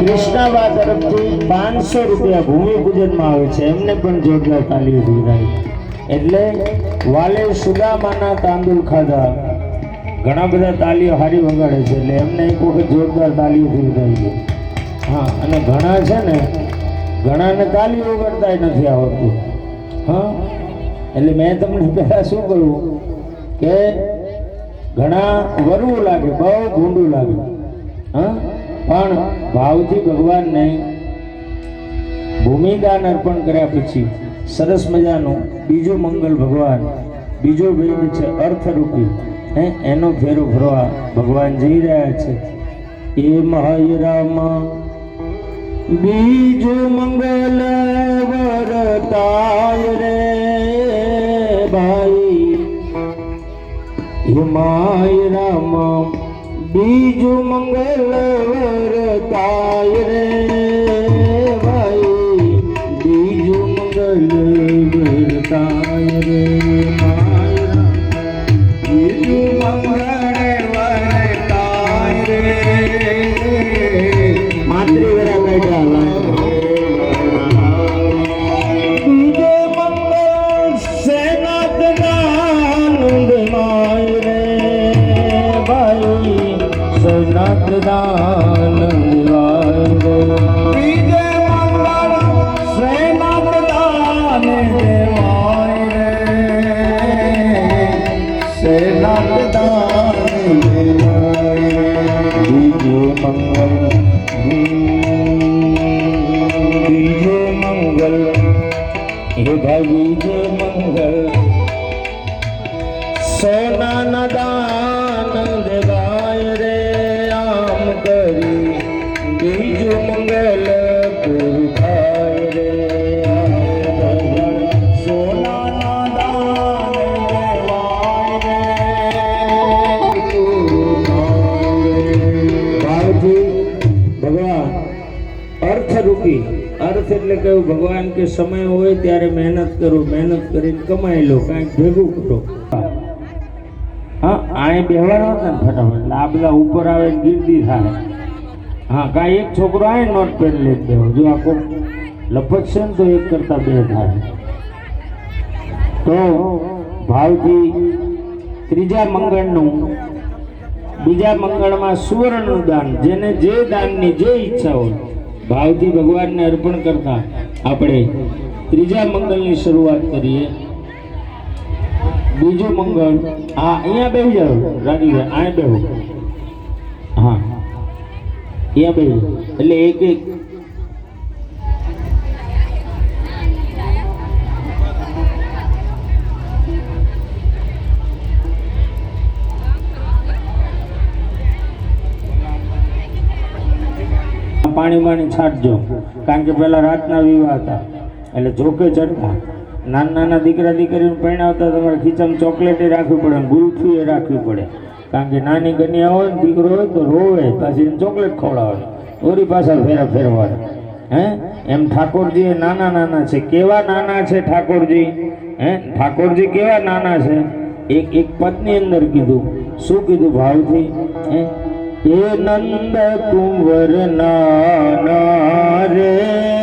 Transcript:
કૃષ્ણબા. તરફથી પાંચસો રૂપિયા ભૂમિ પૂજનમાં આવે છે એમને પણ જોરદાર તાલીઓ દીધાઈ એટલે વાલે સુદામાના તાંદુલ ખાધા. ઘણા બધા તાલીઓ હારી વગાડે છે, એટલે એમને એક વખત જોરદાર તાલીઓ દીધાઈ છે હા, અને ઘણા છે ને, ઘણાને તાલીઓ વગાડતા નથી આવડતું. હા, એટલે મેં તમને પહેલાં શું કહ્યું? કે ઘણા વરવું લાગે, બહુ ભૂંડું લાગે. હા, પણ ભાવથી ભગવાનને ભૂમિદાન અર્પણ કર્યા પછી સરસ મજાનું બીજું મંગલ ભગવાન, બીજો વેદ છે અર્થરૂપી. હે, એનો ફેરો ભરવા ભગવાન જઈ રહ્યા છે. એ મહાયરામાં બીજો મંગલ વરતાય રે ભાઈ. હિમાય રામ, બીજું મંગલ વરતાય રે મંગલ સોનાના દાન દેવાય અર્થરૂપી અર્થ એટલે કહ્યું ભગવાન કે સમય હોય ત્યારે મહેનત કરો, મહેનત કરીને કમાઈ લો, કાંઈક ભેગું કરો. હા, આય બેહવાનો ને ફટાફટ, એટલે આ બધા ઉપર આવે ગીરદી થાય. હા, કાંઈ એક છોકરો આય નોટ પેન લઈ દેવો. જો આખો લપત છે ને તો એક કરતા બે થાય. તો ભાવથી ત્રીજા મંગળનું, બીજા મંગળમાં સુવર્ણનું દાન, જેને જે દાનની જે ઈચ્છા હોય. ભાવથી ભગવાનને અર્પણ કરતા આપણે ત્રીજા મંગળની શરૂઆત કરીએ. બીજું મંગળ હા અહીંયા બેસી જાઓ રાજીભાઈ અહીંયા બેહો. હા, અહીંયા બે એટલે એક એક પાણી પાણી છાંટજો. કારણ કે પહેલાં રાતના વિવાહ હતા. એટલે જોકે ચડતા નાના નાના દીકરા દીકરીને પરણાવતા તમારે ખીચામાં ચોકલેટે રાખવી પડે ગુલફી એ રાખવી પડે. કારણ કે નાની કન્યા હોય ને દીકરો હોય તો રોવે, પાછી ચોકલેટ ખવડાવે. ઓરી પાછા ફેરા ફેરવા હે? એમ ઠાકોરજી નાના નાના છે. કેવા નાના છે ઠાકોરજી? હે? ઠાકોરજી કેવા નાના છે? એક એક પદની અંદર કીધું. શું કીધું ભાવથી? હે? એ નંદ કુંવર નાના રે.